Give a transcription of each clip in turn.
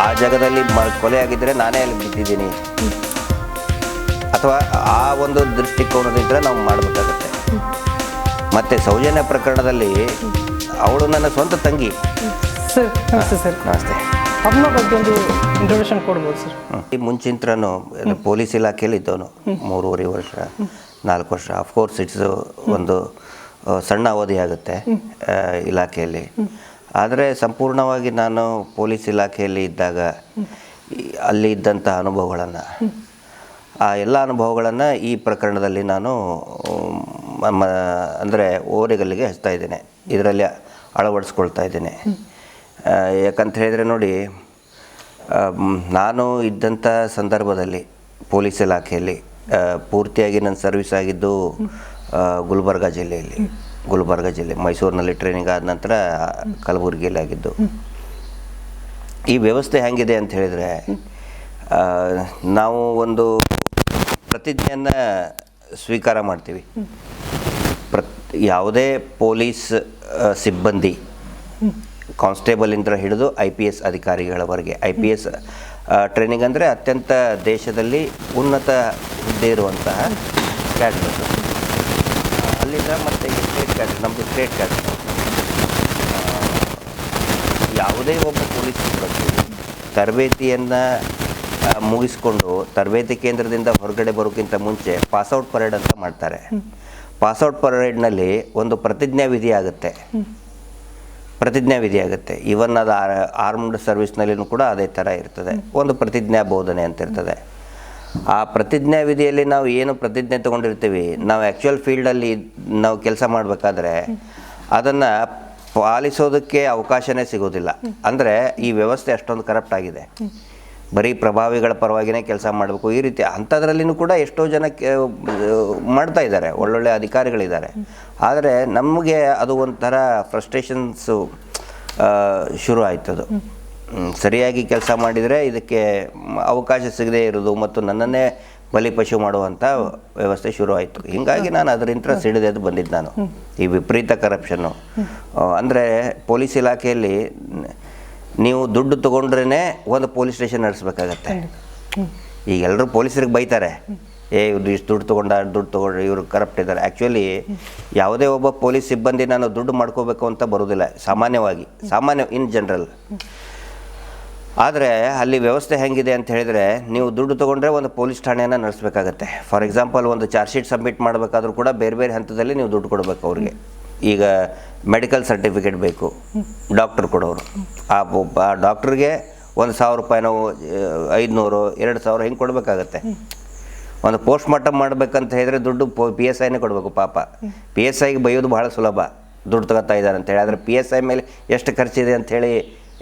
ಆ, ಜಾಗದಲ್ಲಿ ಕೊಲೆ ಆಗಿದ್ದರೆ ನಾನೇ ಅಲ್ಲಿ ಬಿದ್ದಿದ್ದೀನಿ ಅಥವಾ ಆ ಒಂದು ದೃಷ್ಟಿಕೋನದಿಂದ ನಾವು ಮಾಡಬೇಕಾಗತ್ತೆ. ಮತ್ತೆ ಸೌಜನ್ಯ ಪ್ರಕರಣದಲ್ಲಿ ಅವಳು ನನ್ನ ಸ್ವಂತ ತಂಗಿ. ಸರ್ ನಮಸ್ತೆ ಸರ್. ನಮಸ್ತೆ. ಅಮ್ಮನ ಬಗ್ಗೆ ಒಂದು ಇಂಟ್ರೊಡಕ್ಷನ್ ಕೊಡ್ಬೋದು ಸರ್. ಈ ಮುಂಚಿಂತ್ರನು ಪೊಲೀಸ್ ಇಲಾಖೆಯಲ್ಲಿ ಇದ್ದವನು. ಮೂರುವರೆ ವರ್ಷ ನಾಲ್ಕು ವರ್ಷ. ಅಫ್ಕೋರ್ಸ್ ಇಟ್ಸ್ ಒಂದು ಸಣ್ಣ ಅವಧಿ ಆಗುತ್ತೆ ಇಲಾಖೆಯಲ್ಲಿ. ಆದರೆ ಸಂಪೂರ್ಣವಾಗಿ ನಾನು ಪೊಲೀಸ್ ಇಲಾಖೆಯಲ್ಲಿ ಇದ್ದಾಗ ಅಲ್ಲಿ ಇದ್ದಂಥ ಅನುಭವಗಳನ್ನು, ಆ ಎಲ್ಲ ಅನುಭವಗಳನ್ನು ಈ ಪ್ರಕರಣದಲ್ಲಿ ನಾನು ಅಂದರೆ ಓರೆಗಲ್ಲಿಗೆ ಹಚ್ತಾ ಇದ್ದೇನೆ. ಇದರಲ್ಲಿ ಅಳವಡಿಸ್ಕೊಳ್ತಾ ಇದ್ದೇನೆ. ಯಾಕಂತ ಹೇಳಿದರೆ ನೋಡಿ ನಾನು ಇದ್ದಂಥ ಸಂದರ್ಭದಲ್ಲಿ ಪೊಲೀಸ್ ಇಲಾಖೆಯಲ್ಲಿ ಪೂರ್ತಿಯಾಗಿ ನನ್ನ ಸರ್ವಿಸ್ ಆಗಿದ್ದು ಗುಲ್ಬರ್ಗ ಜಿಲ್ಲೆಯಲ್ಲಿ. ಗುಲ್ಬರ್ಗ ಜಿಲ್ಲೆ ಮೈಸೂರಿನಲ್ಲಿ ಟ್ರೈನಿಂಗ್ ಆದ ನಂತರ ಕಲಬುರಗಿಯಲ್ಲಿ ಆಗಿದ್ದು. ಈ ವ್ಯವಸ್ಥೆ ಹೇಗಿದೆ ಅಂತ ಹೇಳಿದರೆ ನಾವು ಒಂದು ಪ್ರತಿಜ್ಞೆಯನ್ನು ಸ್ವೀಕಾರ ಮಾಡ್ತೀವಿ. ಪ್ರತ್ ಯಾವುದೇ ಪೊಲೀಸ್ ಸಿಬ್ಬಂದಿ ಕಾನ್ಸ್ಟೇಬಲಿಂದ ಹಿಡಿದು ಐ ಪಿ ಎಸ್ ಅಧಿಕಾರಿಗಳವರೆಗೆ ಐ ಪಿ ಎಸ್ ಟ್ರೈನಿಂಗ್ ಅಂದರೆ ಅತ್ಯಂತ ದೇಶದಲ್ಲಿ ಉನ್ನತ ಹುದ್ದೆ ಇರುವಂತಹ ಕ್ಯಾಡರ್ ಅಲ್ಲಿಂದ ಮತ್ತು ಕ್ಯಾಡರ್ ನಮ್ಮದು ಸ್ಟೇಟ್ ಕ್ಯಾಡರ್ ಯಾವುದೇ ಒಬ್ಬ ಪೊಲೀಸ್ ಸಿಬ್ಬಂದಿ ತರಬೇತಿಯನ್ನು ಮುಗಿಸ್ಕೊಂಡು ತರಬೇತಿ ಕೇಂದ್ರದಿಂದ ಹೊರಗಡೆ ಬರೋಕ್ಕಿಂತ ಮುಂಚೆ ಪಾಸ್ಔಟ್ ಪರೇಡ್ ಅಂತ ಮಾಡ್ತಾರೆ. ಪಾಸ್ಔಟ್ ಪರೇಡ್ನಲ್ಲಿ ಒಂದು ಪ್ರತಿಜ್ಞಾ ವಿಧಿ ಆಗುತ್ತೆ. ಪ್ರತಿಜ್ಞಾ ವಿಧಿ ಆಗುತ್ತೆ. ಇವನ್ ಅದು ಆರ್ಮ್ಡ್ ಸರ್ವಿಸ್ನಲ್ಲಿನೂ ಕೂಡ ಅದೇ ಥರ ಇರ್ತದೆ. ಒಂದು ಪ್ರತಿಜ್ಞಾ ಬೋಧನೆ ಅಂತ ಇರ್ತದೆ. ಆ ಪ್ರತಿಜ್ಞಾ ವಿಧಿಯಲ್ಲಿ ನಾವು ಏನು ಪ್ರತಿಜ್ಞೆ ತಗೊಂಡಿರ್ತೀವಿ, ನಾವು ಆ್ಯಕ್ಚುಯಲ್ ಫೀಲ್ಡಲ್ಲಿ ನಾವು ಕೆಲಸ ಮಾಡಬೇಕಾದ್ರೆ ಅದನ್ನು ಪಾಲಿಸೋದಕ್ಕೆ ಅವಕಾಶನೇ ಸಿಗೋದಿಲ್ಲ. ಅಂದರೆ ಈ ವ್ಯವಸ್ಥೆ ಅಷ್ಟೊಂದು ಕರಪ್ಟ್ ಆಗಿದೆ. ಬರೀ ಪ್ರಭಾವಿಗಳ ಪರವಾಗಿನೇ ಕೆಲಸ ಮಾಡಬೇಕು. ಈ ರೀತಿ ಅಂಥದ್ರಲ್ಲಿನೂ ಕೂಡ ಎಷ್ಟೋ ಜನ ಮಾಡ್ತಾ ಇದ್ದಾರೆ, ಒಳ್ಳೊಳ್ಳೆ ಅಧಿಕಾರಿಗಳಿದ್ದಾರೆ. ಆದರೆ ನಮಗೆ ಅದು ಒಂಥರ ಫ್ರಸ್ಟ್ರೇಷನ್ಸು ಶುರು ಆಯ್ತದು ಸರಿಯಾಗಿ ಕೆಲಸ ಮಾಡಿದರೆ ಇದಕ್ಕೆ ಅವಕಾಶ ಸಿಗದೇ ಇರೋದು ಮತ್ತು ನನ್ನನ್ನೇ ಬಲಿಪಶು ಮಾಡುವಂಥ ವ್ಯವಸ್ಥೆ ಶುರು ಆಯಿತು. ಹೀಗಾಗಿ ನಾನು ಅದರಿಂದ ಸಿಡಿದೆದ್ದು ಬಂದಿದ್ದು ನಾನು. ಈ ವಿಪರೀತ ಕರಪ್ಷನ್ನು ಅಂದರೆ ಪೊಲೀಸ್ ಇಲಾಖೆಯಲ್ಲಿ ನೀವು ದುಡ್ಡು ತೊಗೊಂಡ್ರೇ ಒಂದು ಪೊಲೀಸ್ ಸ್ಟೇಷನ್ ನಡೆಸ್ಬೇಕಾಗತ್ತೆ. ಈಗ ಎಲ್ಲರೂ ಪೊಲೀಸರಿಗೆ ಬೈತಾರೆ. ಏ ಇವ್ರು ಇಷ್ಟು ದುಡ್ಡು ತೊಗೊಂಡ ದುಡ್ಡು ತೊಗೊಂಡ್ರೆ ಇವರು ಕರಪ್ಟ್ ಇದ್ದಾರೆ ಆ್ಯಕ್ಚುಲಿ ಯಾವುದೇ ಒಬ್ಬ ಪೊಲೀಸ್ ಸಿಬ್ಬಂದಿ ನಾನು ದುಡ್ಡು ಮಾಡ್ಕೋಬೇಕು ಅಂತ ಬರೋದಿಲ್ಲ ಸಾಮಾನ್ಯವಾಗಿ. ಸಾಮಾನ್ಯ ಇನ್ ಜನರಲ್ ಆದರೆ ಅಲ್ಲಿ ವ್ಯವಸ್ಥೆ ಹೆಂಗಿದೆ ಅಂತ ಹೇಳಿದರೆ ನೀವು ದುಡ್ಡು ತೊಗೊಂಡ್ರೆ ಒಂದು ಪೊಲೀಸ್ ಠಾಣೆಯನ್ನು ನಡೆಸಬೇಕಾಗತ್ತೆ. ಫಾರ್ ಎಕ್ಸಾಂಪಲ್ ಒಂದು ಚಾರ್ಜ್ ಶೀಟ್ ಸಬ್ಮಿಟ್ ಮಾಡಬೇಕಾದ್ರೂ ಕೂಡ ಬೇರೆ ಬೇರೆ ಹಂತದಲ್ಲಿ ನೀವು ದುಡ್ಡು ಕೊಡಬೇಕು ಅವ್ರಿಗೆ. ಈಗ ಮೆಡಿಕಲ್ ಸರ್ಟಿಫಿಕೇಟ್ ಬೇಕು ಡಾಕ್ಟರ್ ಕೊಡೋರು. ಆ ಡಾಕ್ಟ್ರಿಗೆ ಒಂದು ಸಾವಿರ ರೂಪಾಯಿನೋ ಐದುನೂರು, ಎರಡು ಸಾವಿರ ಹಿಂಗೆ ಕೊಡಬೇಕಾಗತ್ತೆ. ಒಂದು ಪೋಸ್ಟ್ ಮಾರ್ಟಮ್ ಮಾಡಬೇಕಂತ ಹೇಳಿದ್ರೆ ದುಡ್ಡು ಪಿ ಎಸ್ ಐನೇ ಕೊಡಬೇಕು ಪಾಪ. ಪಿ ಎಸ್ ಐಗೆ ಬೈಯೋದು ಬಹಳ ಸುಲಭ. ದುಡ್ಡು ತಗೋತಾ ಇದ್ದಾರೆ ಅಂತೇಳಿ ಆದರೆ ಪಿ ಎಸ್ ಐ ಮೇಲೆ ಎಷ್ಟು ಖರ್ಚಿದೆ ಅಂಥೇಳಿ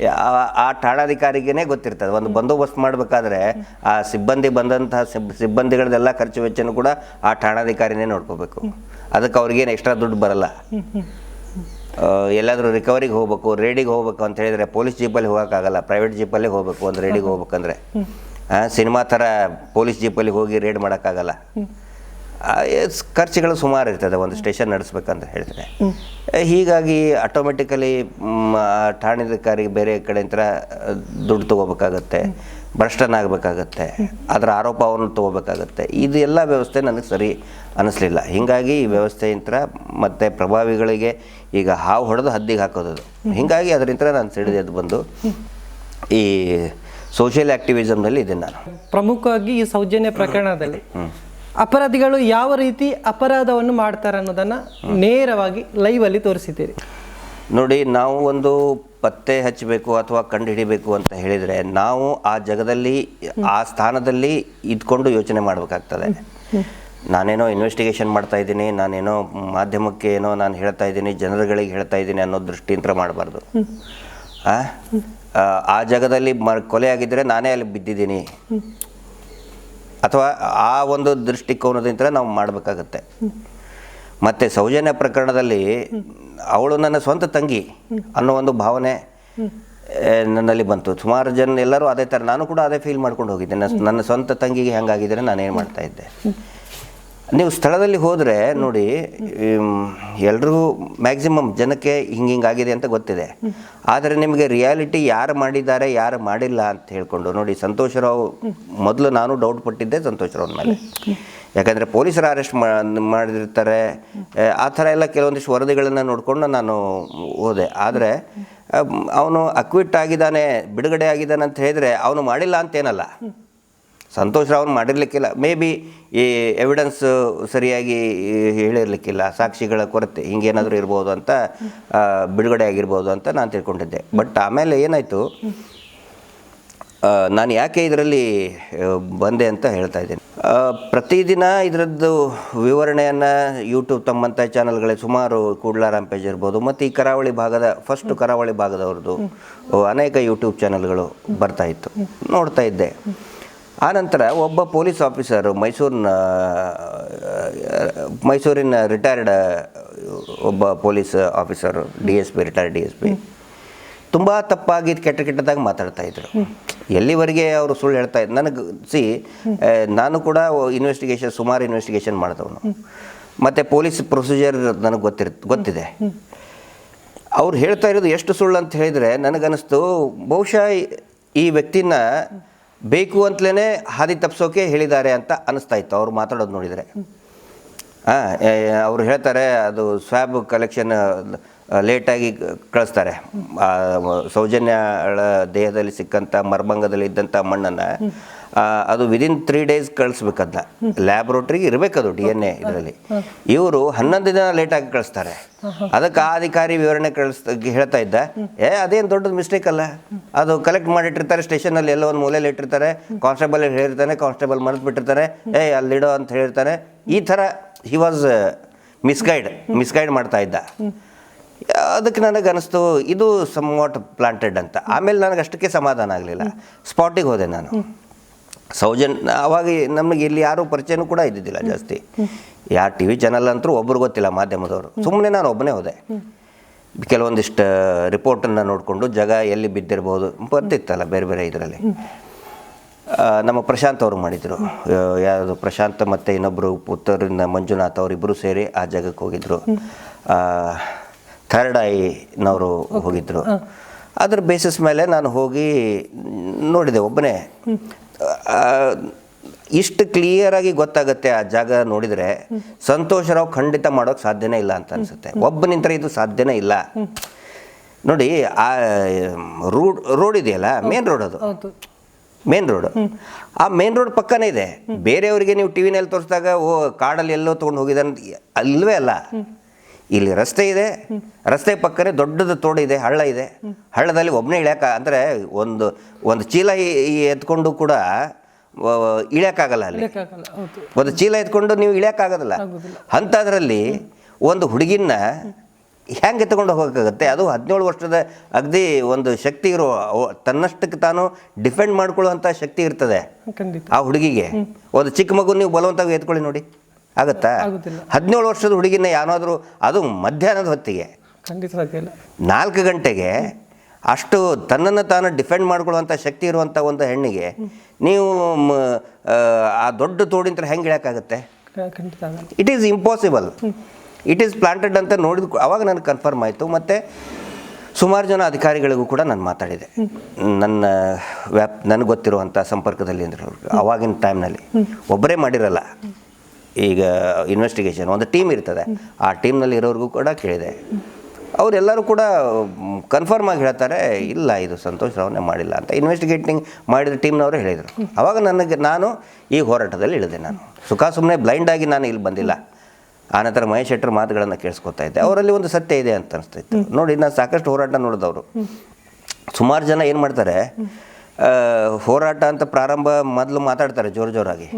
ಆ- ಠಾಣಾಧಿಕಾರಿಗೇನೆ ಠಾಣಾಧಿಕಾರಿಗೇ ಗೊತ್ತಿರ್ತದೆ. ಒಂದು ಬಂದೋಬಸ್ತ್ ಮಾಡಬೇಕಾದ್ರೆ ಆ ಸಿಬ್ಬಂದಿ ಬಂದಂತಹ ಸಿಬ್, ಸಿಬ್ಬಂದಿಗಳದೆಲ್ಲ ಖರ್ಚು ವೆಚ್ಚನೂ ಕೂಡ ಆ ಠಾಣಾಧಿಕಾರಿನೇ ನೋಡ್ಕೋಬೇಕು. ಅದಕ್ಕೆ ಅವ್ರಿಗೇನು ಎಕ್ಸ್ಟ್ರಾ ದುಡ್ಡು ಬರಲ್ಲ. ಎಲ್ಲಾದರೂ ರಿಕವರಿಗೆ ಹೋಗ್ಬೇಕು, ರೇಡಿಗೆ ಹೋಗ್ಬೇಕು ಅಂತ ಹೇಳಿದ್ರೆ ಪೊಲೀಸ್ ಜೀಪಲ್ಲಿ ಹೋಗೋಕ್ಕಾಗಲ್ಲ. ಪ್ರೈವೇಟ್ ಜೀಪಲ್ಲೇ ಹೋಗ್ಬೇಕು, ಒಂದು ರೇಡಿಗೆ ಹೋಗ್ಬೇಕಂದ್ರೆ. ಸಿನಿಮಾ ಥರ ಪೊಲೀಸ್ ಜೀಪಲ್ಲಿ ಹೋಗಿ ರೇಡ್ ಮಾಡೋಕ್ಕಾಗಲ್ಲ. ಖರ್ಚುಗಳು ಸುಮಾರು ಇರ್ತದೆ. ಒಂದು ಸ್ಟೇಷನ್ ನಡೆಸ್ಬೇಕಂತ ಹೇಳಿದ್ರೆ ಹೀಗಾಗಿ ಆಟೋಮೆಟಿಕಲಿ ಠಾಣಾಧಿಕಾರಿ ಬೇರೆ ಕಡೆಯಿಂದ ದುಡ್ಡು ತೊಗೋಬೇಕಾಗತ್ತೆ ಭ್ರಷ್ಟನಾಗಬೇಕಾಗತ್ತೆ ಅದರ ಆರೋಪವನ್ನು ತಗೋಬೇಕಾಗತ್ತೆ. ಇದು ಎಲ್ಲ ವ್ಯವಸ್ಥೆ ನನಗೆ ಸರಿ ಅನ್ನಿಸ್ಲಿಲ್ಲ ಹೀಗಾಗಿ ಈ ವ್ಯವಸ್ಥೆಯಿಂದ ಮತ್ತು ಪ್ರಭಾವಿಗಳಿಗೆ ಈಗ ಹಾವು ಹೊಡೆದು ಹದ್ದಿಗೆ ಹಾಕೋದು ಅದು. ಹೀಗಾಗಿ ಅದರಿಂದ ನಾನು ಸಿಡಿದೆದ್ದು ಬಂದು ಈ ಸೋಷಿಯಲ್ ಆ್ಯಕ್ಟಿವಿಸಮ್ನಲ್ಲಿ ಇದ್ದೀನಿ ನಾನು. ಪ್ರಮುಖವಾಗಿ ಈ ಸೌಜನ್ಯ ಪ್ರಕರಣದಲ್ಲಿ. ಅಪರಾಧಿಗಳು ಯಾವ ರೀತಿ ಅಪರಾಧವನ್ನು ಮಾಡ್ತಾರೆ ಅನ್ನೋದನ್ನ ನೇರವಾಗಿ ಲೈವ್ ಅಲ್ಲಿ ತೋರಿಸಿದ್ದೀರಿ. ನೋಡಿ ನಾವು ಒಂದು ಪತ್ತೆ ಹಚ್ಚಬೇಕು ಅಥವಾ ಕಂಡುಹಿಡಿಬೇಕು ಅಂತ ಹೇಳಿದರೆ ನಾವು ಆ ಜಗದಲ್ಲಿ ಆ ಸ್ಥಾನದಲ್ಲಿ ಇದ್ಕೊಂಡು ಯೋಚನೆ ಮಾಡಬೇಕಾಗ್ತದೆ. ನಾನೇನೋ ಇನ್ವೆಸ್ಟಿಗೇಷನ್ ಮಾಡ್ತಾ ಇದ್ದೀನಿ ನಾನೇನೋ ಮಾಧ್ಯಮಕ್ಕೆ ಏನೋ ನಾನು ಹೇಳ್ತಾ ಇದ್ದೀನಿ ಜನರುಗಳಿಗೆ ಹೇಳ್ತಾ ಇದ್ದೀನಿ ಅನ್ನೋ ದೃಷ್ಟಿಯಿಂದ ಮಾಡಬಾರ್ದು. ಆ? ಜಾಗದಲ್ಲಿ ಮ ಕೊಲೆ ಆಗಿದ್ದರೆ ನಾನೇ ಅಲ್ಲಿ ಬಿದ್ದಿದ್ದೀನಿ. ಅಥವಾ ಆ ಒಂದು ದೃಷ್ಟಿಕೋನದಿಂದ ನಾವು ಮಾಡಬೇಕಾಗತ್ತೆ. ಮತ್ತು ಸೌಜನ್ಯ ಪ್ರಕರಣದಲ್ಲಿ ಅವಳು ನನ್ನ ಸ್ವಂತ ತಂಗಿ ಅನ್ನೋ ಒಂದು ಭಾವನೆ ನನ್ನಲ್ಲಿ ಬಂತು. ಸುಮಾರು ಜನ ಎಲ್ಲರೂ ಅದೇ ಥರ ನಾನು ಕೂಡ ಅದೇ ಫೀಲ್ ಮಾಡ್ಕೊಂಡು ಹೋಗಿದ್ದೆ. ನನ್ನ ಸ್ವಂತ ತಂಗಿಗೆ ಹೆಂಗಾಗಿದ್ದರೆ ಏನು ಮಾಡ್ತಾ ಇದ್ದೆ. ನೀವು ಸ್ಥಳದಲ್ಲಿ ಹೋದರೆ ನೋಡಿ ಎಲ್ರಿಗೂ ಮ್ಯಾಕ್ಸಿಮಮ್ ಜನಕ್ಕೆ ಹಿಂಗೆ ಹಿಂಗಾಗಿದೆ ಅಂತ ಗೊತ್ತಿದೆ. ಆದರೆ ನಿಮಗೆ ರಿಯಾಲಿಟಿ ಯಾರು ಮಾಡಿದ್ದಾರೆ, ಯಾರು ಮಾಡಿಲ್ಲ ಅಂತ ಹೇಳ್ಕೊಂಡು ನೋಡಿ ಸಂತೋಷರಾವ್ ಮೊದಲು ನಾನು ಡೌಟ್ ಪಟ್ಟಿದ್ದೆ ಸಂತೋಷ್ ರಾವ್ ಮೇಲೆ. ಯಾಕಂದರೆ ಪೊಲೀಸರು ಅರೆಸ್ಟ್ ಮಾಡಿರ್ತಾರೆ. ಆ ಥರ ಎಲ್ಲ ಕೆಲವೊಂದಿಷ್ಟು ವರದಿಗಳನ್ನು ನೋಡಿಕೊಂಡು ನಾನು ಹೋದೆ. ಆದರೆ ಅವನು ಅಕ್ವಿಟ್ ಆಗಿದ್ದಾನೆ, ಬಿಡುಗಡೆ ಆಗಿದ್ದಾನೆ ಅಂತ ಹೇಳಿದರೆ ಅವನು ಮಾಡಿಲ್ಲ ಅಂತೇನಲ್ಲ ಸಂತೋಷ್ ರಾವ್ ಮಾಡಿರ್ಲಿಕ್ಕಿಲ್ಲ. ಮೇ ಬಿ ಈ ಎವಿಡೆನ್ಸ್ ಸರಿಯಾಗಿ ಹೇಳಿರ್ಲಿಕ್ಕಿಲ್ಲ. ಸಾಕ್ಷಿಗಳ ಕೊರತೆ, ಹಿಂಗೇನಾದರೂ ಇರ್ಬೋದು ಅಂತ ಬಿಡುಗಡೆ ಆಗಿರ್ಬೋದು ಅಂತ ನಾನು ತಿಳ್ಕೊಂಡಿದ್ದೆ. ಬಟ್ ಆಮೇಲೆ ಏನಾಯಿತು? ನಾನು ಯಾಕೆ ಇದರಲ್ಲಿ ಬಂದೆ ಅಂತ ಹೇಳ್ತಾ ಇದ್ದೀನಿ. ಪ್ರತಿದಿನ ಇದರದ್ದು ವಿವರಣೆಯನ್ನು ಯೂಟ್ಯೂಬ್ ತಮ್ಮಂಥ ಚಾನಲ್ಗಳೇ ಸುಮಾರು ಕೂಡ್ಲ ಪೇಜ್ ಇರ್ಬೋದು. ಮತ್ತು ಈ ಕರಾವಳಿ ಭಾಗದ ಫಸ್ಟ್ ಕರಾವಳಿ ಭಾಗದವ್ರದ್ದು, ಅನೇಕ ಯೂಟ್ಯೂಬ್ ಚಾನಲ್ಗಳು ಬರ್ತಾಯಿತ್ತು ನೋಡ್ತಾ ಇದ್ದೆ. ಆನಂತರ ಒಬ್ಬ ಪೊಲೀಸ್ ಆಫೀಸರು ಮೈಸೂರಿನ ಮೈಸೂರಿನ ರಿಟೈರ್ಡ್ ಒಬ್ಬ police officer D S P retired D S P. ತುಂಬ ತಪ್ಪಾಗಿ ಕೆಟ್ಟ ಕೆಟ್ಟದಾಗಿ ಮಾತಾಡ್ತಾ ಇದ್ರು. ಎಲ್ಲಿವರೆಗೆ ಅವರು ಸುಳ್ಳು ಹೇಳ್ತಾ ಇದ್ರು? ನನಗೆ ಸಿ ನಾನು ಕೂಡ ಇನ್ವೆಸ್ಟಿಗೇಷನ್ ಸುಮಾರು ಇನ್ವೆಸ್ಟಿಗೇಷನ್ ಮಾಡಿದವನು. ಮತ್ತು ಪೊಲೀಸ್ ಪ್ರೊಸೀಜರ್ ನನಗೆ ಗೊತ್ತಿರ್ ಗೊತ್ತಿದೆ. ಅವ್ರು ಹೇಳ್ತಾ ಇರೋದು ಎಷ್ಟು ಸುಳ್ಳು ಅಂತ ಹೇಳಿದರೆ ನನಗನ್ನಿಸ್ತು ಬಹುಶಃ ಈ- ಈ ವ್ಯಕ್ತಿನ ಬೇಕು ಅಂತಲೇ ಹಾದಿ ತಪ್ಪಿಸೋಕೆ ಹೇಳಿದ್ದಾರೆ ಅಂತ ಅನಿಸ್ತಾ ಇತ್ತು. ಅವ್ರು ಮಾತಾಡೋದು ನೋಡಿದರೆ. ಹಾಂ ಅವ್ರು ಹೇಳ್ತಾರೆ ಅದು ಸ್ವ್ಯಾಬ್ ಕಲೆಕ್ಷನ್ ಲೇಟಾಗಿ ಕಳಿಸ್ತಾರೆ. ಸೌಜನ್ಯ ದೇಹದಲ್ಲಿ ಸಿಕ್ಕಂಥ ಮರ್ಭಂಗದಲ್ಲಿ ಇದ್ದಂಥ ಮಣ್ಣನ್ನು ಅದು ವಿದಿನ್ ತ್ರೀ ಡೇಸ್ ಕಳಿಸ್ಬೇಕದ್ನ ಲ್ಯಾಬ್ರೋಟ್ರಿಗೆ ಇರಬೇಕದು ಡಿ ಎನ್ ಎ ಇದರಲ್ಲಿ. ಇವರು ಹನ್ನೊಂದು ದಿನ ಲೇಟಾಗಿ ಕಳಿಸ್ತಾರೆ. ಅದಕ್ಕೆ ಆ ಅಧಿಕಾರಿ ವಿವರಣೆ ಕಳಿಸ್, ಹೇಳ್ತಾ ಇದ್ದ, ಏ, ಅದೇನು ದೊಡ್ಡದು ಮಿಸ್ಟೇಕ್ ಅಲ್ಲ. ಅದು ಕಲೆಕ್ಟ್ ಮಾಡಿಟ್ಟಿರ್ತಾರೆ ಸ್ಟೇಷನಲ್ಲಿ ಎಲ್ಲೋ ಒಂದು ಮೂಲೆಯಲ್ಲಿ ಇಟ್ಟಿರ್ತಾರೆ ಕಾನ್ಸ್ಟೇಬಲ್ ಹೇಳಿರ್ತಾನೆ ಕಾನ್ಸ್ಟೇಬಲ್ ಮರೆತು ಬಿಟ್ಟಿರ್ತಾನೆ ಏ, ಅಲ್ಲಿಡೋ ಅಂತ ಹೇಳ್ತಾನೆ ಈ ಥರ ಹಿ ವಾಸ್ ಮಿಸ್ಗೈಡ್ ಮಿಸ್ಗೈಡ್ ಮಾಡ್ತಾ ಇದ್ದ. ಅದಕ್ಕೆ ನನಗೆ ಅನಿಸ್ತು ಇದು ಸಮ್ ವಾಟ್ ಪ್ಲಾಂಟೆಡ್ ಅಂತ. ಆಮೇಲೆ ನನಗೆ ಅಷ್ಟಕ್ಕೆ ಸಮಾಧಾನ ಆಗಲಿಲ್ಲ. ಸ್ಪಾಟಿಗೆ ಹೋದೆ ನಾನು. ಸೌಜನ್, ಅವಾಗ ನಮಗೆ ಇಲ್ಲಿ ಯಾರೂ ಪರಿಚಯನೂ ಕೂಡ ಇದ್ದಿದ್ದಿಲ್ಲ ಜಾಸ್ತಿ. ಯಾರು ಟಿ ವಿ ಚಾನಲ್ ಅಂತೂ ಒಬ್ರು ಗೊತ್ತಿಲ್ಲ ಮಾಧ್ಯಮದವರು. ಸುಮ್ಮನೆ ನಾನು ಒಬ್ಬನೇ ಹೋದೆ. ಕೆಲವೊಂದಿಷ್ಟು ರಿಪೋರ್ಟನ್ನು ನೋಡಿಕೊಂಡು ಜಾಗ ಎಲ್ಲಿ ಬಿದ್ದಿರ್ಬೋದು, ಬರ್ತಿತ್ತಲ್ಲ ಬೇರೆ ಬೇರೆ ಇದರಲ್ಲಿ. ನಮ್ಮ ಪ್ರಶಾಂತ್ ಅವರು ಮಾಡಿದರು. ಯಾವುದು ಪ್ರಶಾಂತ್ ಮತ್ತು ಇನ್ನೊಬ್ಬರು ಪುತ್ತೂರಿನ ಮಂಜುನಾಥ್ ಅವರಿಬ್ಬರು ಸೇರಿ ಆ ಜಾಗಕ್ಕೆ ಹೋಗಿದ್ದರು ಥರ್ಡ್ ಐನವರು ಹೋಗಿದ್ದರು ಅದ್ರ ಬೇಸಿಸ್ ಮೇಲೆ ನಾನು ಹೋಗಿ ನೋಡಿದೆ ಒಬ್ಬನೇ. ಇಷ್ಟು ಕ್ಲಿಯರಾಗಿ ಗೊತ್ತಾಗುತ್ತೆ ಆ ಜಾಗ ನೋಡಿದರೆ ಸಂತೋಷರಾವ್ ಖಂಡಿತ ಮಾಡೋಕ್ಕೆ ಸಾಧ್ಯನೇ ಇಲ್ಲ ಅಂತ ಅನಿಸುತ್ತೆ. ಒಬ್ಬ ನಿಂತರೆ ಇದು ಸಾಧ್ಯನೇ ಇಲ್ಲ. ನೋಡಿ ಆ ರೋಡ್ ರೋಡ್ ಇದೆಯಲ್ಲ ಮೇನ್ ರೋಡ್ ಅದು. ಮೇನ್ ರೋಡ್ ಆ ಮೇನ್ ರೋಡ್ ಪಕ್ಕನೇ ಇದೆ. ಬೇರೆಯವರಿಗೆ ನೀವು ಟಿ ವಿನಲ್ಲಿ ತೋರಿಸಿದಾಗ ಓ ಕಾಡಲ್ಲಿ ಎಲ್ಲೋ ತೊಗೊಂಡು ಹೋಗಿದ್ದಾನೆ ಅಂತ ಅಲ್ವೇ ಅಲ್ಲ. ಇಲ್ಲಿ ರಸ್ತೆ ಇದೆ. ರಸ್ತೆ ಪಕ್ಕನೇ ದೊಡ್ಡದು ತೋಡು ಇದೆ ಹಳ್ಳ ಇದೆ. ಹಳ್ಳದಲ್ಲಿ ಒಬ್ಬನೇ ಇಳ್ಯಾಕ ಅಂದರೆ ಒಂದು ಒಂದು ಚೀಲ ಎತ್ಕೊಂಡು ಕೂಡ ಇಳಿಯಕ್ಕಾಗಲ್ಲ ಅಲ್ಲಿ. ಒಂದು ಚೀಲ ಎತ್ಕೊಂಡು ನೀವು ಇಳಿಯೋಕ್ಕಾಗೋದಿಲ್ಲ ಅಂಥದ್ರಲ್ಲಿ ಒಂದು ಹುಡುಗಿನ ಹೆಂಗೆ ಎತ್ಕೊಂಡು ಹೋಗೋಕ್ಕಾಗತ್ತೆ ಅದು ಹದಿನೇಳು ವರ್ಷದ ಅಗದಿ ಒಂದು ಶಕ್ತಿ ಇರೋ ತನ್ನಷ್ಟಕ್ಕೆ ತಾನು ಡಿಫೆಂಡ್ ಮಾಡ್ಕೊಳ್ಳುವಂಥ ಶಕ್ತಿ ಇರ್ತದೆ. ಆ ಹುಡುಗಿಗೆ. ಒಂದು ಚಿಕ್ಕ ಮಗು ನೀವು ಬಲವಂತವಾಗಿ ಎತ್ಕೊಳ್ಳಿ ನೋಡಿ. ಆಗತ್ತಾ. ಹದಿನೇಳು ವರ್ಷದ ಹುಡುಗಿನ ಯಾರಾದರೂ ಅದು ಮಧ್ಯಾಹ್ನದ ಹೊತ್ತಿಗೆ. ಖಂಡಿತ ಸಾಧ್ಯ ಇಲ್ಲ. ನಾಲ್ಕು ಗಂಟೆಗೆ ಅಷ್ಟು ತನ್ನನ್ನು ತಾನು ಡಿಫೆಂಡ್ ಮಾಡ್ಕೊಳ್ಳುವಂಥ ಶಕ್ತಿ ಇರುವಂಥ ಒಂದು ಹೆಣ್ಣಿಗೆ ನೀವು ಆ, ದೊಡ್ಡ ತೋಡಿಂತ್ರ ಹೆಂಗೆ ಇಳಕ್ಕಾಗತ್ತೆ it is impossible it is planted ಅಂತ ನೋಡಿದ ಅವಾಗ ನನಗೆ ಕನ್ಫರ್ಮ್ ಆಯಿತು. ಮತ್ತು ಸುಮಾರು ಜನ ಅಧಿಕಾರಿಗಳಿಗೂ ಕೂಡ ನಾನು ಮಾತಾಡಿದೆ. ನನ್ನ ವ್ಯಾಪ್ ನನಗೆ ಗೊತ್ತಿರುವಂಥ ಸಂಪರ್ಕದಲ್ಲಿ ಅಂದ್ರೆ ಅವಾಗಿನ ಟೈಮ್ನಲ್ಲಿ ಒಬ್ಬರೇ ಮಾಡಿರಲ್ಲ. ಈಗ ಇನ್ವೆಸ್ಟಿಗೇಷನ್ ಒಂದು ಟೀಮ್ ಇರ್ತದೆ. ಆ ಟೀಮ್ನಲ್ಲಿ ಇರೋರಿಗೂ ಕೂಡ ಕೇಳಿದೆ. ಅವರೆಲ್ಲರೂ ಕೂಡ ಕನ್ಫರ್ಮ್ ಆಗಿ ಹೇಳ್ತಾರೆ, ಇಲ್ಲ, ಇದು ಸಂತೋಷ್ ರಾವ್ನೇ ಮಾಡಿಲ್ಲ ಅಂತ. ಇನ್ವೆಸ್ಟಿಗೇಟಿಂಗ್ ಮಾಡಿದ ಟೀಮ್ನವರು ಹೇಳಿದರು. ಅವಾಗ ನನಗೆ, ನಾನು ಈ ಹೋರಾಟದಲ್ಲಿ ಇಳಿದೆ ನಾನು. ಸುಖ ಸುಮ್ಮನೆ ಬ್ಲೈಂಡಾಗಿ ನಾನು ಇಲ್ಲಿ ಬಂದಿಲ್ಲ. ಆನಂತರ ಮಹೇಶ್ ಶೆಟ್ಟರ್ ಮಾತುಗಳನ್ನು ಕೇಳಿಸ್ಕೊತಾ ಇದ್ದೆ. ಅವರಲ್ಲಿ ಒಂದು ಸತ್ಯ ಇದೆ ಅಂತ ಅನಿಸ್ತಿತ್ತು. ನೋಡಿ ನಾನು ಸಾಕಷ್ಟು ಹೋರಾಟ ನೋಡಿದವರು. ಸುಮಾರು ಜನ ಏನು ಮಾಡ್ತಾರೆ ಹೋರಾಟ ಅಂತ ಪ್ರಾರಂಭ ಮೊದಲು ಮಾತಾಡ್ತಾರೆ ಜೋರು ಜೋರಾಗಿ.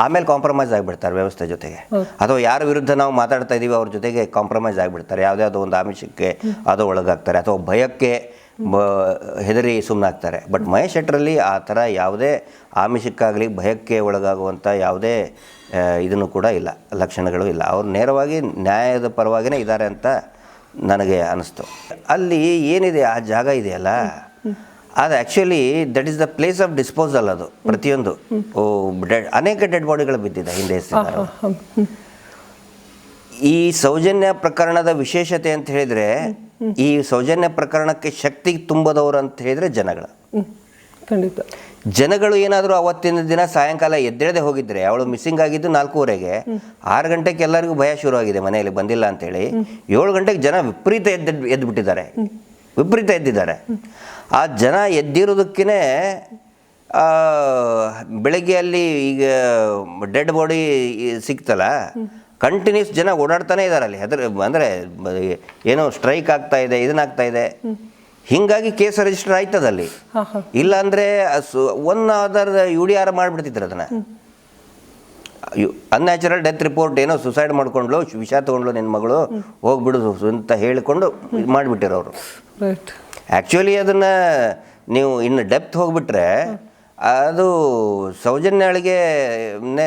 ಆಮೇಲೆ ಕಾಂಪ್ರಮೈಸ್ ಆಗಿಬಿಡ್ತಾರೆ ವ್ಯವಸ್ಥೆ ಜೊತೆಗೆ. ಅಥವಾ ಯಾರ ವಿರುದ್ಧ ನಾವು ಮಾತಾಡ್ತಾ ಇದ್ದೀವಿ ಅವ್ರ ಜೊತೆಗೆ ಕಾಂಪ್ರಮೈಸ್ ಆಗಿಬಿಡ್ತಾರೆ. ಯಾವುದ್ಯಾವುದೋ ಒಂದು ಆಮಿಷಕ್ಕೆ ಅದು ಒಳಗಾಗ್ತಾರೆ. ಅಥವಾ ಭಯಕ್ಕೆ ಬ ಹೆದರಿ ಸುಮ್ಮನಾಗ್ತಾರೆ ಬಟ್ ಮಹೇಶ್ ಶೆಟ್ಟರಲ್ಲಿ ಆ ಥರ ಯಾವುದೇ ಆಮಿಷಕ್ಕಾಗಲಿ ಭಯಕ್ಕೆ ಒಳಗಾಗುವಂಥ ಯಾವುದೇ ಇದನ್ನು ಕೂಡ ಇಲ್ಲ. ಲಕ್ಷಣಗಳು ಇಲ್ಲ. ಅವ್ರು ನೇರವಾಗಿ ನ್ಯಾಯದ ಪರವಾಗಿಯೇ ಇದ್ದಾರೆ ಅಂತ ನನಗೆ ಅನಿಸ್ತು. ಅಲ್ಲಿ ಏನಿದೆ? ಆ ಜಾಗ ಇದೆಯಲ್ಲ? ಅದು actually that is the place of disposal ಅದು ಪ್ರತಿಯೊಂದು. ಓ ಡೆಡ್ ಅನೇಕ ಡೆಡ್ ಬಾಡಿಗಳು ಬಿದ್ದಿದೆ ಹಿಂದೆ. ಈ ಸೌಜನ್ಯ ಪ್ರಕರಣದ ವಿಶೇಷತೆ ಅಂತ ಹೇಳಿದ್ರೆ ಈ ಸೌಜನ್ಯ ಪ್ರಕರಣಕ್ಕೆ ಶಕ್ತಿ ತುಂಬದವರು ಅಂತ ಹೇಳಿದ್ರೆ ಜನಗಳು. ಖಂಡಿತ. ಜನಗಳು ಏನಾದರೂ ಅವತ್ತಿನ ದಿನ ಸಾಯಂಕಾಲ ಎದ್ದೇಳದೆ ಹೋಗಿದ್ರೆ ಅವಳು ಮಿಸ್ಸಿಂಗ್ ಆಗಿದ್ದು ನಾಲ್ಕೂವರೆಗೆ ಆರು ಗಂಟೆಗೆ ಎಲ್ಲರಿಗೂ ಭಯ ಶುರುವಾಗಿದೆ ಮನೆಯಲ್ಲಿ ಬಂದಿಲ್ಲ ಅಂತೇಳಿ ಏಳು ಗಂಟೆಗೆ ಜನ ವಿಪರೀತ ಎದ್ದು ಎದ್ದು ಬಿಟ್ಟಿದ್ದಾರೆ ವಿಪರೀತ ಎದ್ದಿದ್ದಾರೆ. ಆ ಜನ ಎದ್ದಿರೋದಕ್ಕೇ ಬೆಳಗ್ಗೆ ಅಲ್ಲಿ ಈಗ ಡೆಡ್ ಬಾಡಿ ಸಿಕ್ತಲ್ಲ ಕಂಟಿನ್ಯೂಸ್ ಜನ ಓಡಾಡ್ತಾನೆ ಇದ್ದಾರೆ ಅಲ್ಲಿ ಹೆದರ್ ಅಂದರೆ ಏನೋ ಸ್ಟ್ರೈಕ್ ಆಗ್ತಾ ಇದೆ ಇದನ್ನಾಗ್ತಾ ಇದೆ. ಹಿಂಗಾಗಿ ಕೇಸ್ ರಿಜಿಸ್ಟರ್ ಆಯ್ತದಲ್ಲಿ. ಇಲ್ಲಾಂದರೆ ಅಂದರೆ one other U D R ಮಾಡಿಬಿಡ್ತಿದ್ರು ಅದನ್ನು. ಅನ್ಯಾಚುರಲ್ ಡೆತ್ ರಿಪೋರ್ಟ್ ಏನೋ ಸುಸೈಡ್ ಮಾಡ್ಕೊಂಡ್ಲು ವಿಷ ತೊಗೊಂಡ್ಲು ನಿನ್ನ ಮಗಳು ಹೋಗ್ಬಿಡು ಅಂತ ಹೇಳಿಕೊಂಡು ಇದು ಅವರು ರೈಟ್ ಆ್ಯಕ್ಚುಲಿ ಅದನ್ನು ನೀವು ಇನ್ನು ಡೆಪ್ತ್ ಹೋಗ್ಬಿಟ್ರೆ ಅದು ಸೌಜನ್ಯಾಳಿಗೆ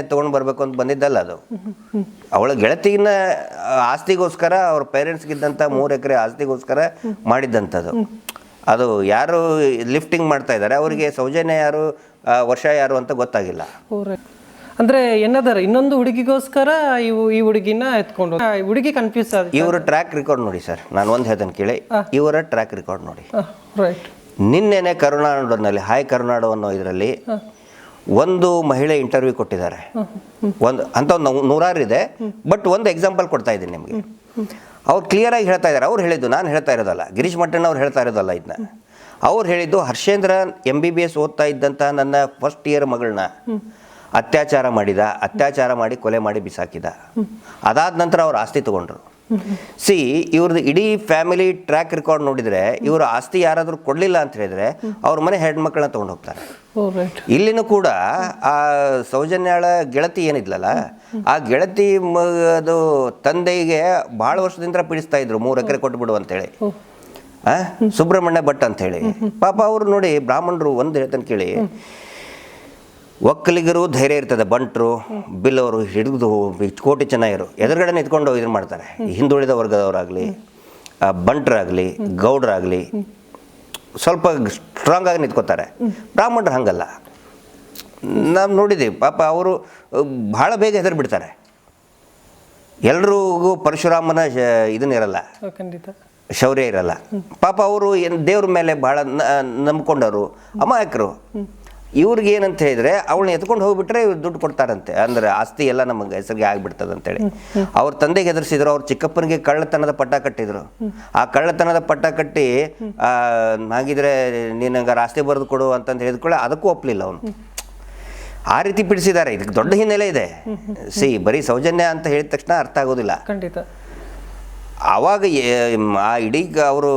ತೊಗೊಂಡು ಬರಬೇಕು ಅಂತ ಬಂದಿದ್ದಲ್ಲ ಅದು. ಅವಳ ಗೆಳತಿಗಿನ ಆಸ್ತಿಗೋಸ್ಕರ ಅವ್ರ ಪೇರೆಂಟ್ಸ್ಗಿದ್ದಂಥ ಮೂರು ಎಕರೆ ಆಸ್ತಿಗೋಸ್ಕರ ಮಾಡಿದ್ದಂಥದ್ದು ಅದು ಯಾರು ಲಿಫ್ಟಿಂಗ್ ಮಾಡ್ತಾ ಇದ್ದಾರೆ ಅವರಿಗೆ ಸೌಜನ್ಯ ಯಾರು ವರ್ಷ ಯಾರು ಅಂತ ಗೊತ್ತಾಗಿಲ್ಲ. ಅಂದ್ರೆ ಏನದಾರ ಇನ್ನೊಂದು ಹುಡುಗಿಗೋಸ್ಕರ ಇವು ಈ ಹುಡುಗಿನ ಎತ್ಕೊಂಡು ಆ, ಹುಡುಗಿ ಕನ್ಫ್ಯೂಸ್ ಆದ ಇವರ ಟ್ರ್ಯಾಕ್ ರೆಕಾರ್ಡ್ ನೋಡಿ ಸರ್ ನಾನು ಒಂದು ಹೇಳ್ತೇನೆ ಕೇಳಿ. ಇವರ ಟ್ರ್ಯಾಕ್ ರೆಕಾರ್ಡ್ ನೋಡಿ. ರೈಟ್ ನಿನ್ನೆನೆ ಕರುನಾಡುನಲ್ಲಿ ಹಾಯ್ ಕರುನಾಡು ಅನ್ನೋ ಇದರಲ್ಲಿ ಒಂದು ಮಹಿಳೆ ಇಂಟರ್ವ್ಯೂ ಕೊಟ್ಟಿದ್ದಾರೆ. ಒಂದು ಅಂತ ಒಂದು ನೂರಾರು ಇದೆ ಬಟ್ ಒಂದು ಎಕ್ಸಾಂಪಲ್ ಕೊಡ್ತಾ ಇದ್ದೀನಿ ನಿಮಗೆ. ಅವ್ರು ಕ್ಲಿಯರಾಗಿ ಹೇಳ್ತಾ ಇದ್ದಾರೆ. ಅವ್ರು ಹೇಳಿದ್ದು ನಾನು ಹೇಳ್ತಾ ಇರೋದಲ್ಲ. ಗಿರೀಶ್ ಮಟ್ಟಣ್ಣ ಅವ್ರು ಹೇಳ್ತಾ ಇರೋದಲ್ಲ ಇದನ್ನ ಅವ್ರು ಹೇಳಿದ್ದು Harshendra M B B S ಓದ್ತಾ ಇದ್ದಂಥ ನನ್ನ ಫಸ್ಟ್ ಇಯರ್ ಮಗಳನ್ನ. ಅತ್ಯಾಚಾರ ಮಾಡಿದ ಅತ್ಯಾಚಾರ ಮಾಡಿ ಕೊಲೆ ಮಾಡಿ ಬಿಸಾಕಿದ. ಅದಾದ ನಂತರ ಅವ್ರು ಆಸ್ತಿ ತಗೊಂಡ್ರು. ಸಿ ಇವ್ರದ್ದು ಇಡೀ ಫ್ಯಾಮಿಲಿ ಟ್ರ್ಯಾಕ್ ರೆಕಾರ್ಡ್ ನೋಡಿದರೆ ಇವರು ಆಸ್ತಿ ಯಾರಾದರೂ ಕೊಡಲಿಲ್ಲ ಅಂತ ಹೇಳಿದ್ರೆ ಅವ್ರ ಮನೆ ಹೆಣ್ಮಕ್ಳನ್ನ ತಗೊಂಡು ಹೋಗ್ತಾರೆ. ಇಲ್ಲಿನೂ ಕೂಡ ಆ ಸೌಜನ್ಯಾಳ ಗೆಳತಿ ಏನಿದ್ಲಲ್ಲ ಆ ಗೆಳತಿ ಅದು ತಂದೆಗೆ ಭಾಳ ವರ್ಷದಿಂದ ಪೀಡಿಸ್ತಾ ಇದ್ರು ಮೂರು ಎಕರೆ ಕೊಟ್ಬಿಡು ಅಂತೇಳಿ. ಆ? ಸುಬ್ರಹ್ಮಣ್ಯ ಭಟ್ ಅಂತ ಹೇಳಿ. ಪಾಪ ಅವರು ನೋಡಿ ಬ್ರಾಹ್ಮಣರು ಒಂದು ಹೇಳ್ತಾನೆ ಕೇಳಿ. ಒಕ್ಕಲಿಗರು ಧೈರ್ಯ ಇರ್ತದೆ ಬಂಟರು ಬಿಲ್ಲವರು ಹಿಡಿದು ಕೋಟಿ ಚೆನ್ನಾಗಿರು. ಎದುರುಗಡೆ ನಿಂತ್ಕೊಂಡು ಇದನ್ನು ಮಾಡ್ತಾರೆ. ಹಿಂದುಳಿದ ವರ್ಗದವರಾಗಲಿ ಬಂಟ್ರಾಗಲಿ ಗೌಡ್ರಾಗಲಿ ಸ್ವಲ್ಪ ಸ್ಟ್ರಾಂಗ್ ಆಗಿ ನಿಂತ್ಕೋತಾರೆ. ಬ್ರಾಹ್ಮಣರು ಹಂಗಲ್ಲ. ನಾವು ನೋಡಿದ್ದೀವಿ ಪಾಪ ಅವರು ಭಾಳ ಬೇಗ ಹೆದರು ಬಿಡ್ತಾರೆ. ಎಲ್ರಿಗೂ ಪರಶುರಾಮನ ಶ- ಇದನ್ನಿರಲ್ಲ ಖಂಡಿತ. ಶೌರ್ಯ ಇರಲ್ಲ. ಪಾಪ ಅವರು ಏನು ದೇವ್ರ ಮೇಲೆ ಭಾಳ ನಂಬ್ಕೊಂಡವರು ಅಮಾಯಕರು. ಇವ್ರಿಗೆ ಏನಂತ ಹೇಳಿದ್ರೆ ಅವಳನ್ನ ಎತ್ಕೊಂಡು ಹೋಗ್ಬಿಟ್ರೆ ಇವ್ರು ದುಡ್ಡು ಕೊಡ್ತಾರಂತೆ. ಅಂದ್ರೆ ಆಸ್ತಿ ಎಲ್ಲ ನಮಗೆ ಹೆಸರಿಗೆ ಆಗ್ಬಿಡ್ತದೆ ಅಂತೇಳಿ ಅವ್ರ ತಂದೆಗೆ ಹೆದರ್ಸಿದ್ರು ಅವ್ರ ಚಿಕ್ಕಪ್ಪನಿಗೆ ಕಳ್ಳತನದ ಪಟ್ಟ ಕಟ್ಟಿದ್ರು. ಆ ಕಳ್ಳತನದ ಪಟ್ಟ ಕಟ್ಟಿ ಆ, ಹಾಗಿದ್ರೆ ನೀನು ಹಂಗಾರೆ ಆಸ್ತಿ ಬರೆದು ಕೊಡು ಅಂತಂದು ಹೇಳಿದ್ಕೊಳ್ಳೆ ಅದಕ್ಕೂ ಒಪ್ಪಲಿಲ್ಲ ಅವನು. ಆ ರೀತಿ ಬಿಡಿಸಿದ್ದಾರೆ. ಇದಕ್ಕೆ ದೊಡ್ಡ ಹಿನ್ನೆಲೆ ಇದೆ. ಸಿ ಬರೀ ಸೌಜನ್ಯ ಅಂತ ಹೇಳಿದ ತಕ್ಷಣ ಅರ್ಥ ಆಗೋದಿಲ್ಲ. ಖಂಡಿತ. ಆವಾಗ ಆ ಇಡೀ ಅವರು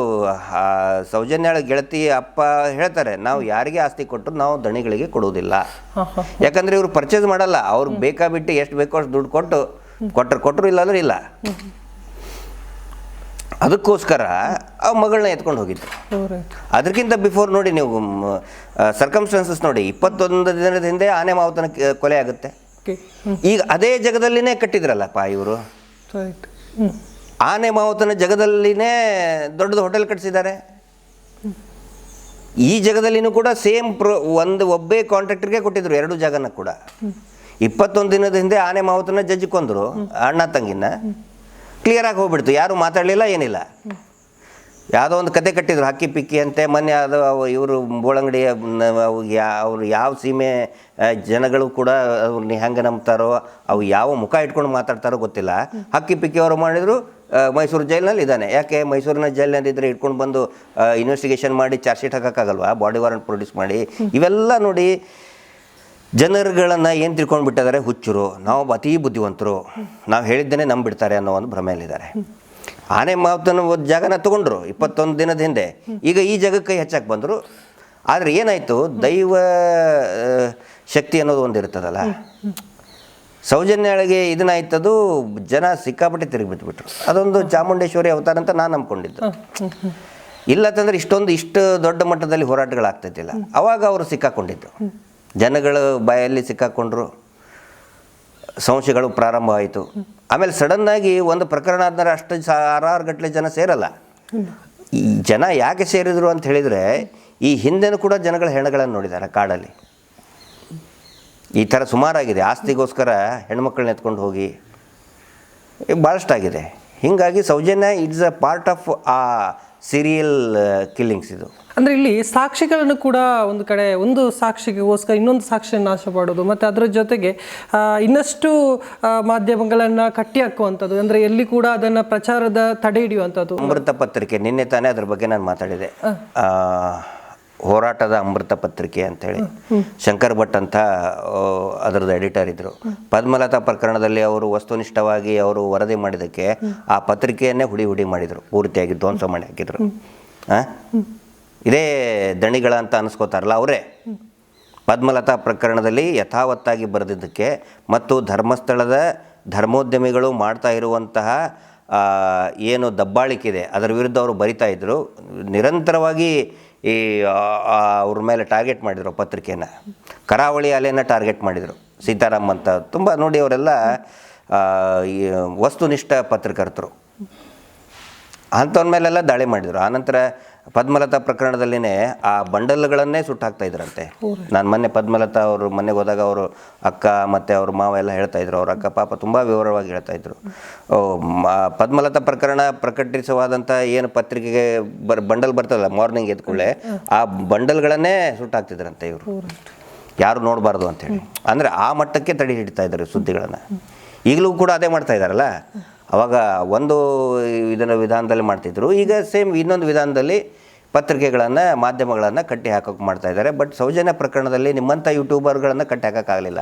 ಸೌಜನ್ಯಾಳ ಗೆಳತಿ ಅಪ್ಪ ಹೇಳ್ತಾರೆ ನಾವು ಯಾರಿಗೆ ಆಸ್ತಿ ಕೊಟ್ಟರು ನಾವು ದಣಿಗಳಿಗೆ ಕೊಡುವುದಿಲ್ಲ. ಯಾಕಂದರೆ ಇವರು ಪರ್ಚೇಸ್ ಮಾಡಲ್ಲ ಅವ್ರಿಗೆ ಬೇಕಾ ಬಿಟ್ಟು ಎಷ್ಟು ಬೇಕೋ ಅಷ್ಟು ದುಡ್ಡು ಕೊಟ್ಟು ಕೊಟ್ಟರು ಕೊಟ್ಟರು ಇಲ್ಲ. ಅಂದ್ರೆ ಇಲ್ಲ ಅದಕ್ಕೋಸ್ಕರ ಆ ಮಗಳನ್ನ ಎತ್ಕೊಂಡು ಹೋಗಿದ್ದು. ಅದಕ್ಕಿಂತ ಬಿಫೋರ್ ನೋಡಿ ನೀವು ಸರ್ಕಮ್ಸ್ಟಾನ್ಸಸ್ ನೋಡಿ ಇಪ್ಪತ್ತೊಂದು ದಿನದ ಹಿಂದೆ ಆನೆ ಮಾವತನ ಕೊಲೆ ಆಗುತ್ತೆ. ಈಗ ಅದೇ ಜಗದಲ್ಲಿನೇ ಕಟ್ಟಿದ್ರಲ್ಲಪ್ಪ ಇವರು. ಆನೆ ಮಾವುತನ ಜಗದಲ್ಲಿನೇ ದೊಡ್ಡದು ಹೋಟೆಲ್ ಕಟ್ಟಿಸಿದ್ದಾರೆ ಈ ಜಗದಲ್ಲಿನೂ ಕೂಡ ಸೇಮ್ ಪ್ರೊ, ಒಂದು ಒಬ್ಬೇ ಕಾಂಟ್ರಾಕ್ಟರ್ಗೆ ಕೊಟ್ಟಿದ್ರು, ಎರಡು ಜಾಗನ ಕೂಡ. ಇಪ್ಪತ್ತೊಂದು ದಿನದ ಹಿಂದೆ ಆನೆ ಮಾವುತನ ಜಜ್ ಕೊಂದರು, ಅಣ್ಣ ತಂಗಿನ. ಕ್ಲಿಯರ್ ಆಗಿ ಹೋಗ್ಬಿಡ್ತು, ಯಾರು ಮಾತಾಡಲಿಲ್ಲ, ಏನಿಲ್ಲ. ಯಾವುದೋ ಒಂದು ಕತೆ ಕಟ್ಟಿದ್ರು, ಹಕ್ಕಿ ಪಿಕ್ಕಿ ಅಂತೆ, ಮೊನ್ನೆ ಅದು ಇವರು ಯಾ, ಅವ್ರು ಯಾವ ಸೀಮೆ ಜನಗಳು ಕೂಡ ಅವ್ರನ್ನ ಹೆಂಗೆ ನಂಬ್ತಾರೋ, ಅವು ಯಾವ ಮುಖ ಇಟ್ಕೊಂಡು ಮಾತಾಡ್ತಾರೋ ಗೊತ್ತಿಲ್ಲ. ಹಕ್ಕಿ ಪಿಕ್ಕಿ ಅವರು ಮಾಡಿದ್ರು ಮೈಸೂರು ಜೈಲಿನಲ್ಲಿ ಇದ್ದಾನೆ. ಯಾಕೆ? ಮೈಸೂರಿನ ಜೈಲಿನಲ್ಲಿ ಇದ್ರೆ ಇಟ್ಕೊಂಡು ಬಂದು ಇನ್ವೆಸ್ಟಿಗೇಷನ್ ಮಾಡಿ ಚಾರ್ಜ್ ಶೀಟ್ ಹಾಕೋಕ್ಕಾಗಲ್ವಾ? ಬಾಡಿ ವಾರಂಟ್ ಪ್ರೊಡ್ಯೂಸ್ ಮಾಡಿ. ಇವೆಲ್ಲ ನೋಡಿ ಜನರುಗಳನ್ನು ಏನು ತಿಳ್ಕೊಂಡು ಬಿಟ್ಟಿದ್ದಾರೆ? ಹುಚ್ಚರು. ನಾವು ಅತೀ ಬುದ್ಧಿವಂತರು. ನಾವು ಹೇಳಿದ್ದೇನೆ ನಂಬಿಡ್ತಾರೆ ಅನ್ನೋ ಒಂದು ಭ್ರಮೆಯಲ್ಲಿದ್ದಾರೆ. ಆನೆ ಮಾತನ್ನು ಒಂದು ಜಾಗನ ತಗೊಂಡ್ರು ಇಪ್ಪತ್ತೊಂದು ದಿನದ ಹಿಂದೆ. ಈಗ ಈ ಜಾಗಕ್ಕೆ ಹೆಚ್ಚಾಗಿ ಬಂದರು. ಆದರೆ ಏನಾಯಿತು? ದೈವ ಶಕ್ತಿ ಅನ್ನೋದು ಒಂದು ಇರ್ತದಲ್ಲ ಸೌಜನ್ಯಗಳಿಗೆ ಇದನ್ನಾಯ್ತದು ಜನ ಸಿಕ್ಕಾಪಟ್ಟೆ ತಿರುಗಿ ಬಿಟ್ಬಿಟ್ರು ಅದೊಂದು ಚಾಮುಂಡೇಶ್ವರಿ ಅವತಾರ ಅಂತ ನಾನು ಅಂದ್ಕೊಂಡಿದ್ದು ಇಲ್ಲ ತಂದ್ರೆ ಇಷ್ಟೊಂದು ಇಷ್ಟು ದೊಡ್ಡ ಮಟ್ಟದಲ್ಲಿ ಹೋರಾಟಗಳಾಗ್ತೈತಿಲ್ಲ ಅವಾಗ ಅವರು ಸಿಕ್ಕಾಕೊಂಡಿದ್ದು ಜನಗಳು ಬಾಯಲ್ಲಿ ಸಿಕ್ಕಾಕೊಂಡ್ರು. ಸಂಶಯಗಳು ಪ್ರಾರಂಭ ಆಯಿತು ಆಮೇಲೆ ಸಡನ್ನಾಗಿ ಒಂದು ಪ್ರಕರಣ ಆದ್ಮೇಲೆ ಅಷ್ಟು ಸಾವಿರಾರು ಗಟ್ಟಲೆ ಜನ ಸೇರಲ್ಲ. ಈ ಜನ ಯಾಕೆ ಸೇರಿದ್ರು ಅಂತ ಹೇಳಿದರೆ ಈ ಹಿಂದೆನೂ ಕೂಡ ಜನಗಳ ಹೆಣಗಳನ್ನು ನೋಡಿದ್ದಾರೆ ಕಾಡಲ್ಲಿ. ಈ ಥರ ಸುಮಾರಾಗಿದೆ. ಆಸ್ತಿಗೋಸ್ಕರ ಹೆಣ್ಮಕ್ಳನ್ನ ಎತ್ಕೊಂಡು ಹೋಗಿ ಭಾಳಷ್ಟಾಗಿದೆ ಹೀಗಾಗಿ Sowjanya it's a part of a serial killings ಇದು. ಅಂದರೆ ಇಲ್ಲಿ ಸಾಕ್ಷಿಗಳನ್ನು ಕೂಡ ಒಂದು ಕಡೆ ಒಂದು ಸಾಕ್ಷಿಗೋಸ್ಕರ ಇನ್ನೊಂದು ಸಾಕ್ಷಿಯನ್ನು ನಾಶ ಮಾಡೋದು ಮತ್ತು ಅದರ ಜೊತೆಗೆ ಇನ್ನಷ್ಟು ಮಾಧ್ಯಮಗಳನ್ನು ಕಟ್ಟಿ ಹಾಕುವಂಥದ್ದು ಅಂದರೆ ಎಲ್ಲಿ ಕೂಡ ಅದನ್ನು ಪ್ರಚಾರದ ತಡೆ ಹಿಡಿಯುವಂಥದ್ದು. ಅಮೃತ ಪತ್ರಿಕೆ ನಿನ್ನೆ ತಾನೇ ಅದ್ರ ಬಗ್ಗೆ ನಾನು ಮಾತಾಡಿದೆ. ಹೋರಾಟದ ಅಮೃತ ಪತ್ರಿಕೆ ಅಂಥೇಳಿ ಶಂಕರ್ ಭಟ್ ಅಂತ ಅದರದ್ದು ಎಡಿಟರ್ ಇದ್ದರು ಪದ್ಮಲತಾ ಪ್ರಕರಣದಲ್ಲಿ ಅವರು ವಸ್ತುನಿಷ್ಠವಾಗಿ ಅವರು ವರದಿ ಮಾಡಿದ್ದಕ್ಕೆ ಆ ಪತ್ರಿಕೆಯನ್ನೇ ಹುಡಿ ಹುಡಿ ಮಾಡಿದರು. ಪೂರ್ತಿಯಾಗಿ ಧ್ವಂಸ ಮಾಡಿ ಹಾಕಿದರು. ಇದೇ ದಣಿಗಳ ಅಂತ ಅನಿಸ್ಕೋತಾರಲ್ಲ ಅವರೇ. ಪದ್ಮಲತಾ ಪ್ರಕರಣದಲ್ಲಿ ಯಥಾವತ್ತಾಗಿ ಬರೆದಿದ್ದಕ್ಕೆ ಮತ್ತು ಧರ್ಮಸ್ಥಳದ ಧರ್ಮೋದ್ಯಮಿಗಳು ಮಾಡ್ತಾ ಇರುವಂತಹ ಏನು ದಬ್ಬಾಳಿಕೆ ಇದೆ, ಅದರ ವಿರುದ್ಧ ಅವರು ಬರಿತಾ ಇದ್ದರು ನಿರಂತರವಾಗಿ ಈ ಅವ್ರ ಮೇಲೆ ಟಾರ್ಗೆಟ್ ಮಾಡಿದರು ಪತ್ರಿಕೆನ. ಕರಾವಳಿ ಅಲೆಯನ್ನು ಟಾರ್ಗೆಟ್ ಮಾಡಿದರು. ಸೀತಾರಾಮ್ ಅಂತ. ತುಂಬ ನೋಡಿ ಅವರೆಲ್ಲ ಈ, ವಸ್ತುನಿಷ್ಠ ಪತ್ರಕರ್ತರು. ಅಂಥವ್ರ ಮೇಲೆಲ್ಲ ದಾಳಿ ಮಾಡಿದರು. ಆನಂತರ ಪದ್ಮಲತಾ ಪ್ರಕರಣದಲ್ಲಿನೇ ಆ ಬಂಡಲ್ಗಳನ್ನೇ ಸುಟ್ಟು ಹಾಕ್ತಾ ಇದ್ರಂತೆ ನಾನು ಮೊನ್ನೆ ಪದ್ಮಲತಾ ಅವರು ಮನೆಗೆ ಹೋದಾಗ ಅವರು ಅಕ್ಕ ಮತ್ತು ಅವ್ರ ಮಾವ ಎಲ್ಲ ಹೇಳ್ತಾ ಇದ್ರು. ಅವ್ರ ಅಕ್ಕ ಪಾಪ ತುಂಬ ವಿವರವಾಗಿ ಹೇಳ್ತಾ ಇದ್ರು. ಪದ್ಮಲತಾ ಪ್ರಕರಣ ಪ್ರಕಟಿಸವಾದಂಥ ಏನು ಪತ್ರಿಕೆಗೆ ಬರ್ ಬಂಡಲ್ ಬರ್ತದಲ್ಲ ಮಾರ್ನಿಂಗ್ ಎದ್ಕೊಳ್ಳೆ ಆ ಬಂಡಲ್ಗಳನ್ನೇ ಸುಟ್ಟು ಹಾಕ್ತಿದ್ರಂತೆ ಇವರು ಯಾರು ನೋಡಬಾರ್ದು ಅಂತೇಳಿ ಅಂದರೆ ಆ ಮಟ್ಟಕ್ಕೆ ತಡೆ ಹಿಡಿತಾ ಇದ್ದಾರೆ ಸುದ್ದಿಗಳನ್ನು. ಈಗಲೂ ಕೂಡ ಅದೇ ಮಾಡ್ತಾ ಇದ್ದಾರಲ್ಲ? ಅವಾಗ ಒಂದು ಇದನ್ನು ವಿಧಾನದಲ್ಲಿ ಮಾಡ್ತಿದ್ರು. ಈಗ ಸೇಮ್ ಇನ್ನೊಂದು ವಿಧಾನದಲ್ಲಿ ಪತ್ರಿಕೆಗಳನ್ನು, ಮಾಧ್ಯಮಗಳನ್ನು ಕಟ್ಟಿ ಹಾಕೋಕೆ ಮಾಡ್ತಾಯಿದ್ದಾರೆ ಬಟ್ ಸೌಜನ್ಯ ಪ್ರಕರಣದಲ್ಲಿ ನಿಮ್ಮಂಥ ಯೂಟ್ಯೂಬರ್ಗಳನ್ನು ಕಟ್ಟಿ ಹಾಕೋಕ್ಕಾಗಲಿಲ್ಲ.